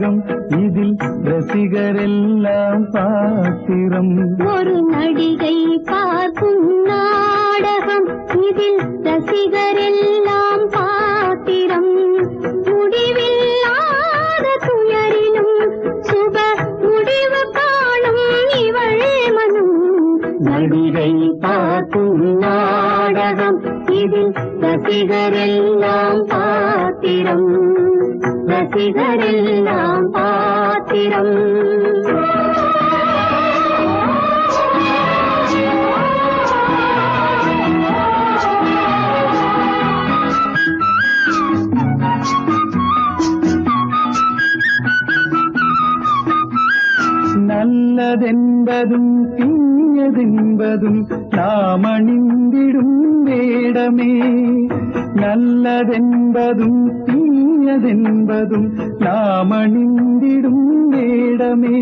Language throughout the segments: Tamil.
நடிகை பார்க்கும் நாடகம் இதில் ரசிகரெல்லாம் பாத்திரம். ஒரு நடிகை பார்க்கும் நாடகம். இதில் ரசிகர் எல்லாம் பாத்திரம். முடிவில்லாத துயரிலும் சுப முடிவு காணும் இவள் மனம் நடிகை பார்க்கும் நாடகம் இதில் ரசிகரெல்லாம் பாத்திரம். ரசிகரெல்லாம் பாத்திரம். நல்லதென்பதும் தீயதென்பதும் நாம் வேடமே நல்லதென்பதும் தீயதென்பதும் நாம் அணிந்திடும் வேடமே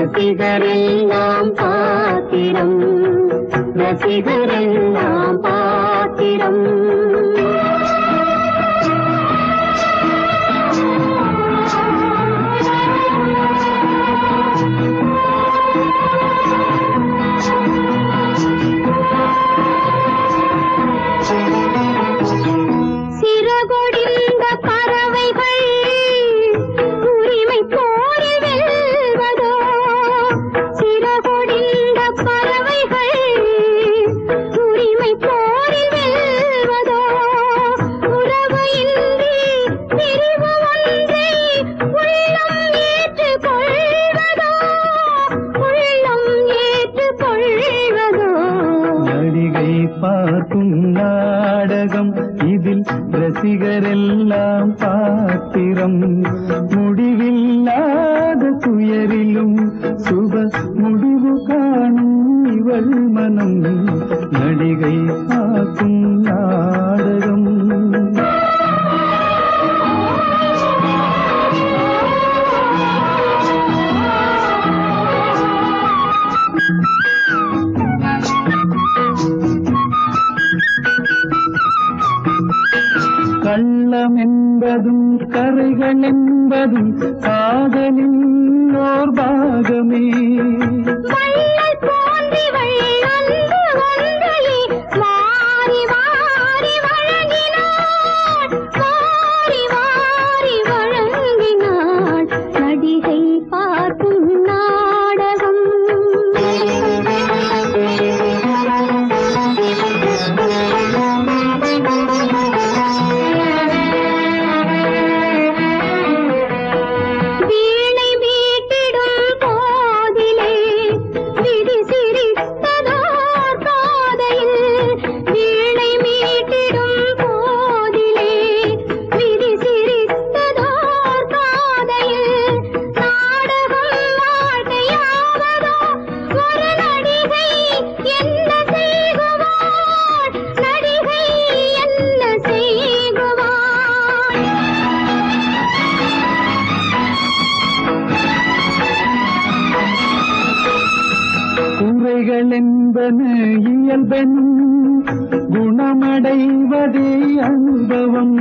ரசிகரெல்லாம் பாத்திரம். ரசிகரெல்லாம் பாத்திரம். ரசிகரெல்லாம் பாத்திரம். முடிவில்லாத துயரிலும் சுப முடிவு காணும் இவள் மனம். நடிகை கரைகள் என்பதும் காதலின் குறைகள் என்பன இயல்பென் குணமடைவதே அனுபவம்.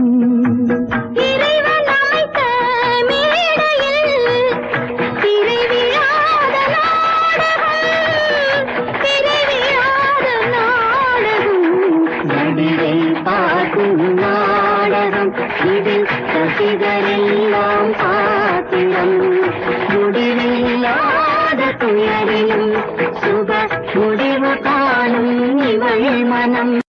I'm.